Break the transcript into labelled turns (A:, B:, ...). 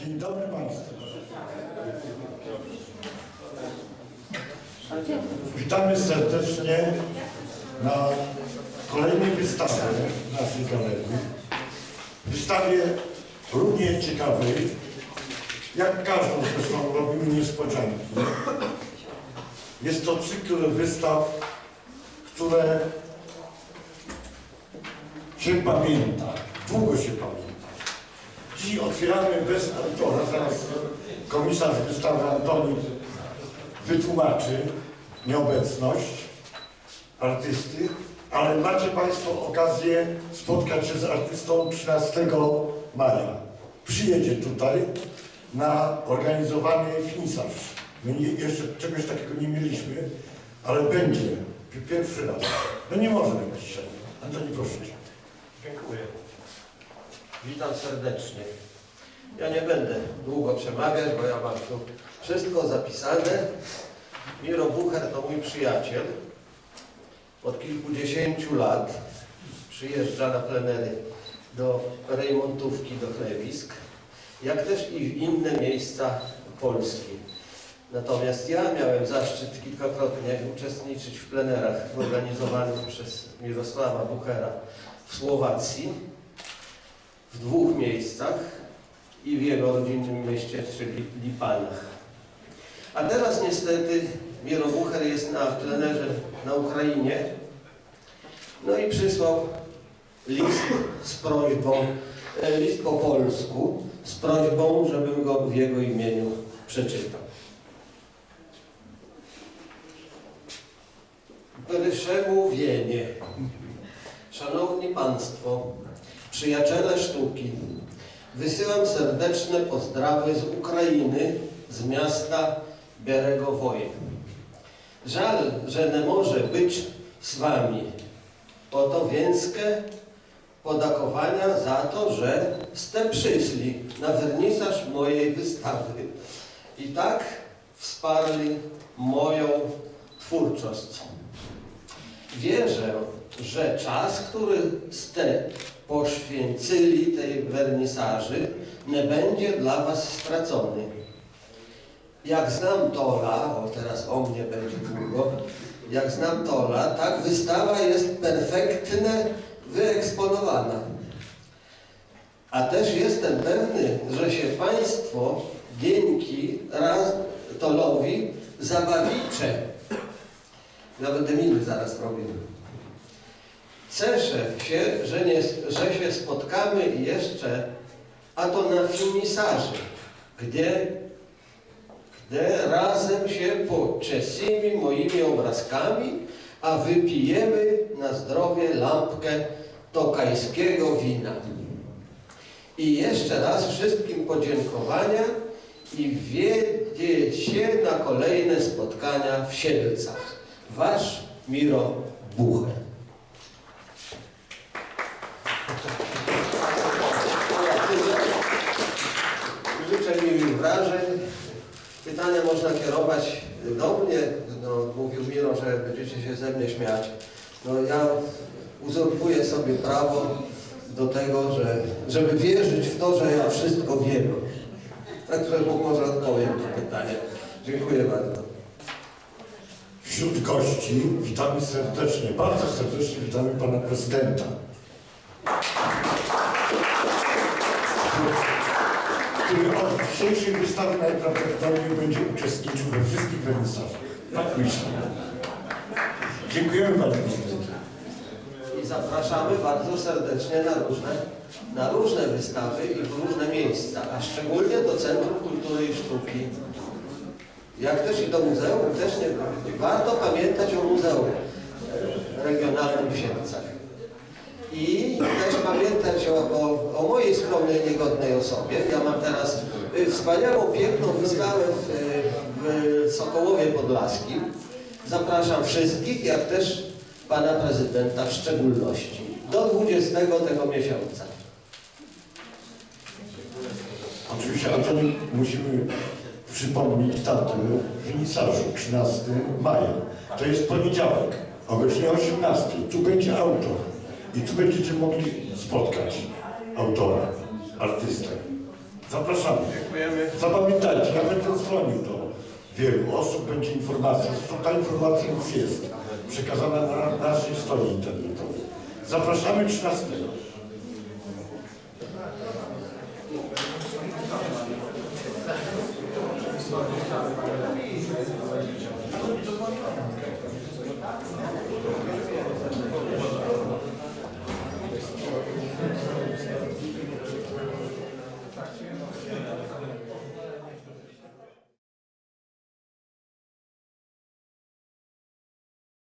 A: Dzień dobry Państwu. Witamy serdecznie na kolejnej wystawie naszej galerii. Wystawie równie ciekawej, jak każdą zresztą robimy niespodzianki. Jest to cykl wystaw, które się pamięta, długo się pamięta. Dziś otwieramy bez autora, zaraz komisarz wystawy Antoni wytłumaczy nieobecność artysty, ale macie Państwo okazję spotkać się z artystą 13 maja. Przyjedzie tutaj na organizowany finisarz. My nie, jeszcze czegoś takiego nie mieliśmy, ale będzie pi- pierwszy raz. No nie może być dzisiaj. Antoni, proszę Cię.
B: Dziękuję. Witam serdecznie. Ja nie będę długo przemawiać, bo ja mam tu wszystko zapisane. Miro Bucher to mój przyjaciel. Od kilkudziesięciu lat przyjeżdża na plenery do Rejmontówki, do Chlewisk, jak też i w inne miejsca Polski. Natomiast ja miałem zaszczyt kilkakrotnie uczestniczyć w plenerach organizowanych przez Mirosława Buchera w Słowacji, w dwóch miejscach i w jego rodzinnym mieście, czyli Lipanach. A teraz niestety Miro Bucher jest na plenerze na Ukrainie, no i przysłał list z prośbą, e, list po polsku, z prośbą, żebym go w jego imieniu przeczytał. Przemówienie. Szanowni Państwo, przyjaciele sztuki, wysyłam serdeczne pozdrawy z Ukrainy, z miasta Beregowoje. Żal, że nie może być z Wami. Oto więcej podakowania za to, że ste przyszli na wernisaż mojej wystawy i tak wsparli moją twórczość. Wierzę, że czas, który ste poświęcili tej wernisaży, nie będzie dla Was stracony. Jak znam Tola, o teraz o mnie będzie długo, jak znam Tola, tak wystawa jest perfektnie wyeksponowana. A też jestem pewny, że się Państwo dzięki raz Tolowi zabawicie. Nawet miny zaraz robimy. Cieszę się, że, nie, że się spotkamy jeszcze, a to na finisaży, gdzie, gdzie razem się poczesimy moimi obrazkami, a wypijemy na zdrowie lampkę tokajskiego wina. I jeszcze raz wszystkim podziękowania i wiedzieć się na kolejne spotkania w Siedlcach. Wasz Miro Bucher. Wrażeń. Pytania można kierować do mnie. No, mówił Miro, że będziecie się ze mnie śmiać. No ja uzurpuję sobie prawo do tego, że, żeby wierzyć w to, że ja wszystko wiem. Także może odpowiem na pytanie. Dziękuję bardzo.
A: Wśród gości witamy serdecznie, bardzo serdecznie witamy Pana Prezydenta. który od dzisiejszej wystawy najprawdopodobniej będzie uczestniczył we wszystkich wernisażach. Tak myślę. Dziękujemy Panie.
B: I zapraszamy bardzo serdecznie na różne, na różne wystawy i w różne miejsca, a szczególnie do Centrum Kultury i Sztuki. Jak też i do muzeum, też nie, warto pamiętać o muzeum regionalnym w. I też pamiętać o, o, o mojej skromnej, niegodnej osobie. Ja mam teraz wspaniałą, piękną wystawę w, y, w Sokołowie Podlaskim. Zapraszam wszystkich, jak też Pana Prezydenta w szczególności. Do 20 tego miesiąca.
A: Oczywiście Antoni musimy przypomnieć datę finisarzu 13 maja. To jest poniedziałek o godzinie 18. Tu będzie autor i tu będziecie mogli spotkać autora, artystę. Zapraszamy.
B: Dziękujemy.
A: Zapamiętajcie, ja będę dzwonił do wielu osób, będzie informacja. Zresztą ta informacja już jest przekazana na naszej stronie internetowej. Zapraszamy 13.